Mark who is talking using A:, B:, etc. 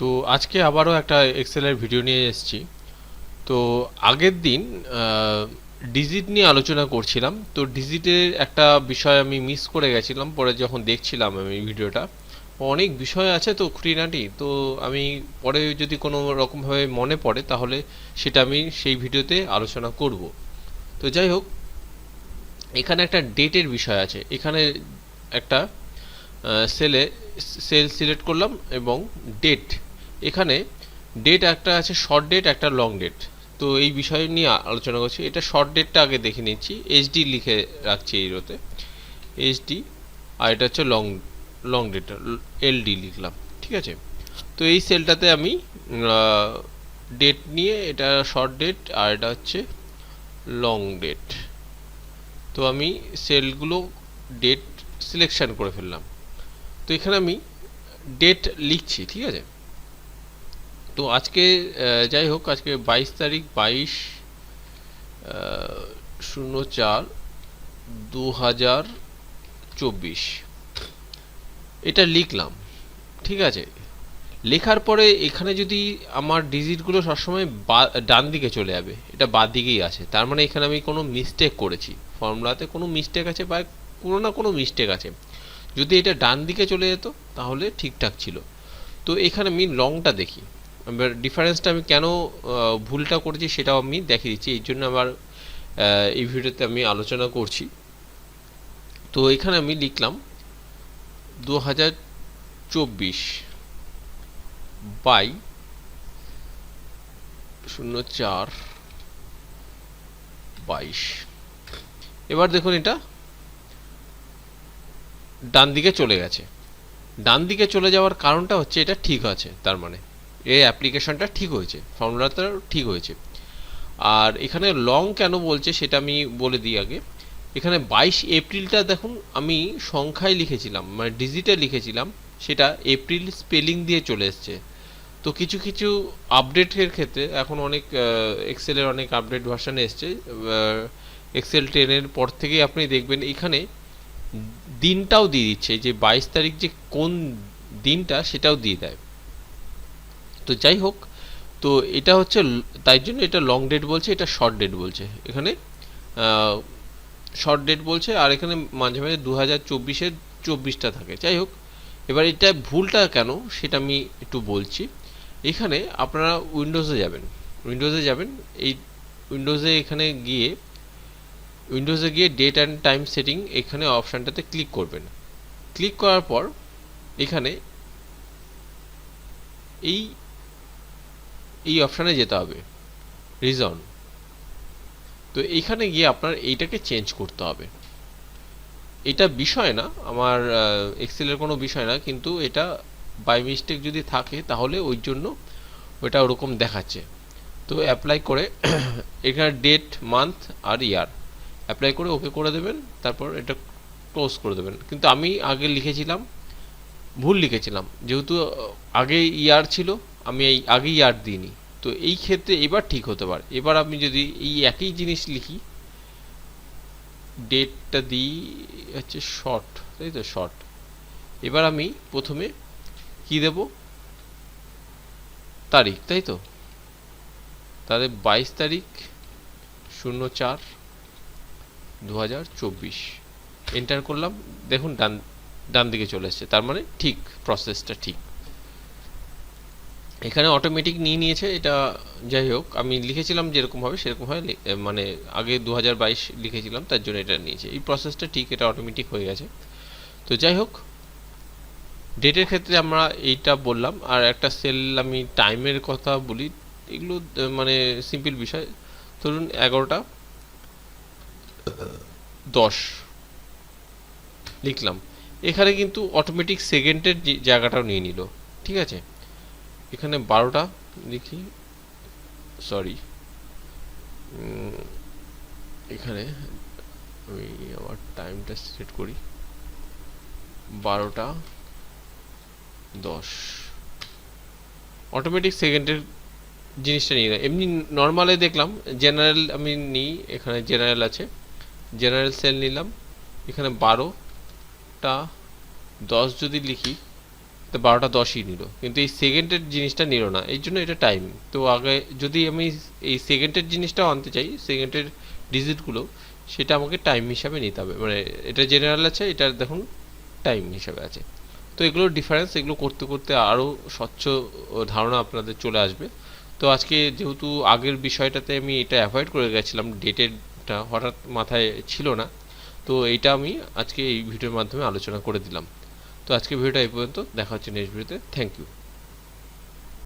A: তো আজকে আবারও একটা এক্সেলের ভিডিও নিয়ে এসেছি। তো আগের দিন ডিজিট নিয়ে আলোচনা করছিলাম। তো ডিজিটের একটা বিষয় আমি মিস করে গেছিলাম। পরে যখন দেখছিলাম আমি ভিডিওটা অনেক বিষয় আছে তো খুঁটিনাটি। তো আমি পরে যদি কোনো রকমভাবে মনে পড়ে, তাহলে সেটা আমি সেই ভিডিওতে আলোচনা করব। তো যাই হোক, এখানে একটা ডেটের বিষয় আছে। এখানে একটা সেলে সেল সিলেক্ট করলাম এবং ডেট এখানে ডেট একটা আছে শর্ট ডেট একটা লং ডেট তো এই বিষয় নিয়ে আলোচনা করছি। এটা শর্ট ডেটটা আগে দেখে নিচ্ছি। এইচডি লিখে রাখছি এই রোতে। এইচডি আর এটা হচ্ছে লং লং ডেট এলডি লিখলাম। ঠিক আছে? তো এই সেলটাতে আমি ডেট নিয়ে এটা শর্ট ডেট আর এটা হচ্ছে লং ডেট তো আমি সেলগুলো ডেট সিলেকশন করে ফেললাম। তো এখানে আমি ডেট লিখছি, ঠিক আছে? তো আজকে যাই হোক, আজকে বাইশ তারিখ বাইশ শূন্য চার দু হাজার চব্বিশ। এটা লিখলাম, ঠিক আছে? লেখার পরে এখানে যদি আমার ডিজিটগুলো সবসময় বা, ডান দিকে চলে যাবে, এটা বাদ দিকেই আছে। তার মানে এখানে আমি কোনো মিস্টেক করেছি। ফর্মুলাতে কোনো মিস্টেক আছে বা কোনো না কোনো মিস্টেক আছে। যদি এটা ডান দিকে চলে যেত, তাহলে ঠিকঠাক ছিল। তো এখানে আমি লংটা দেখি। এবার ডিফারেন্সটা আমি কেন ভুলটা করেছি সেটাও আমি দেখিয়ে দিচ্ছি। এই জন্য আবার এই ভিডিওতে আমি আলোচনা করছি। তো এখানে আমি লিখলাম দু হাজার চব্বিশ বাই শূন্য চার বাইশ। এবার দেখুন এটা ডান দিকে চলে গেছে। ডান দিকে চলে যাওয়ার কারণটা হচ্ছে এটা ঠিক আছে, তার মানে। এই অ্যাপ্লিকেশনটা ঠিক হয়েছে, ফর্মুলাটা ঠিক হয়েছে। আর এখানে লং কেন বলছে সেটা আমি বলে দিই আগে। এখানে বাইশ এপ্রিলটা দেখুন, আমি সংখ্যায় লিখেছিলাম মানে ডিজিটে লিখেছিলাম, সেটা এপ্রিল স্পেলিং দিয়ে চলে এসছে। তো কিছু কিছু আপডেটের ক্ষেত্রে এখন অনেক এক্সেলের অনেক আপডেট ভার্সান এসছে। এক্সেল টেনের পর থেকেই আপনি দেখবেন এখানে দিনটাও দিয়ে দিচ্ছে যে বাইশ তারিখ যে কোন দিনটা সেটাও দিয়ে দেয়। তো যাই হোক, তো এটা হচ্ছে তাই জন্য এটা লং ডেট বলছে, এটা শর্ট ডেট বলছে। এখানে শর্ট ডেট বলছে, আর এখানে মাঝে মাঝে দু হাজার চব্বিশের চব্বিশটা থাকে। যাই হোক, এবার এটা ভুলটা কেন সেটা আমি একটু বলছি। এখানে আপনারা উইন্ডোজে যাবেন। উইন্ডোজে যাবেন, এই উইন্ডোজে এখানে গিয়ে উইন্ডোজে গিয়ে ডেট অ্যান্ড টাইম সেটিং এখানে অপশানটাতে ক্লিক করবেন। ক্লিক করার পর, এখানে এই এই অপশানে যেতে হবে। রিজন তো এইখানে গিয়ে আপনার এইটাকে চেঞ্জ করতে হবে। এটা বিষয় না, আমার এক্সেলের কোনো বিষয় না, কিন্তু এটা বাই মিস্টেক যদি থাকে, তাহলে ওই জন্য ওটা ওরকম দেখাচ্ছে। তো অ্যাপ্লাই করে এখানে ডেট মান্থ আর ইয়ার অ্যাপ্লাই করে ওকে করে দেবেন, তারপর এটা ক্লোজ করে দেবেন। কিন্তু আমি আগে লিখেছিলাম, ভুল লিখেছিলাম। যেহেতু আগে ইয়ার ছিল আমি এই আগেই ইয়ার দিইনি। তো এই ক্ষেত্রে এবার ঠিক হতে পারে। এবার আমি যদি এই একই জিনিস লিখি, ডেটটা দিই হচ্ছে শর্ট তাই তো? শর্ট এবার আমি প্রথমে কি দেব? তারিখ, তাই তো? তাহলে বাইশ তারিখ শূন্য চার দু চব্বিশ। এন্টার করলাম। দেখুন, ডান ডান দিকে চলে এসছে। তার মানে ঠিক প্রসেসটা ঠিক। এখানে অটোমেটিক নিয়ে নিয়েছে, এটা যাই হোক, আমি লিখেছিলাম যেরকমভাবে সেরকমভাবে মানে আগে দু হাজার বাইশ লিখেছিলাম, তার জন্য এটা নিয়েছে। এই প্রসেসটা ঠিক, এটা অটোমেটিক হয়ে গেছে। তো যাই হোক ডেটের ক্ষেত্রে আমরা এইটা বললাম। আর একটা সেল আমি টাইমের কথা বলি, এগুলো মানে সিম্পল বিষয়। ধরুন এগারোটা, দশ, লিখলাম। এখানে কিন্তু অটোমেটিক সেকেন্ডের জায়গাটাও নিয়ে নিল, ঠিক আছে? এখানে বারোটা লিখি সরি এখানে আমি আমার টাইমটা সেট করি, বারোটা দশ। অটোমেটিক সেকেন্ডের জিনিসটা নিয়ে নেয়। এমনি নর্মালে দেখলাম জেনারেল আমি নিই, এখানে জেনারেল আছে জেনারেল সেল নিলাম, এখানে বারোটা দশ যদি লিখি তো বারোটা দশই নিল। কিন্তু এই সেকেন্ডের জিনিসটা নিল না। এই জন্য এটা টাইম তো আগে যদি আমি এই সেকেন্ডের জিনিসটা আনতে চাই সেকেন্ডের ডিজিটগুলো সেটা আমাকে টাইম হিসাবে নিতে হবে। মানে এটা জেনারেল আছে, এটা দেখুন টাইম হিসাবে আছে। তো এগুলোর ডিফারেন্স এগুলো করতে করতে আরও স্বচ্ছ ধারণা আপনাদের চলে আসবে। তো আজকে যেহেতু আগের বিষয়টাতে আমি এটা অ্যাভয়েড করে গেছিলাম ডেটেরটা হঠাৎ মাথায় ছিল না। তো এইটা আমি আজকে এই ভিডিওর মাধ্যমে আলোচনা করে দিলাম। তো আজকে ভিডিওটা এই পর্যন্ত। দেখা হচ্ছে নেক্সট ভিডিওতে থ্যাংক ইউ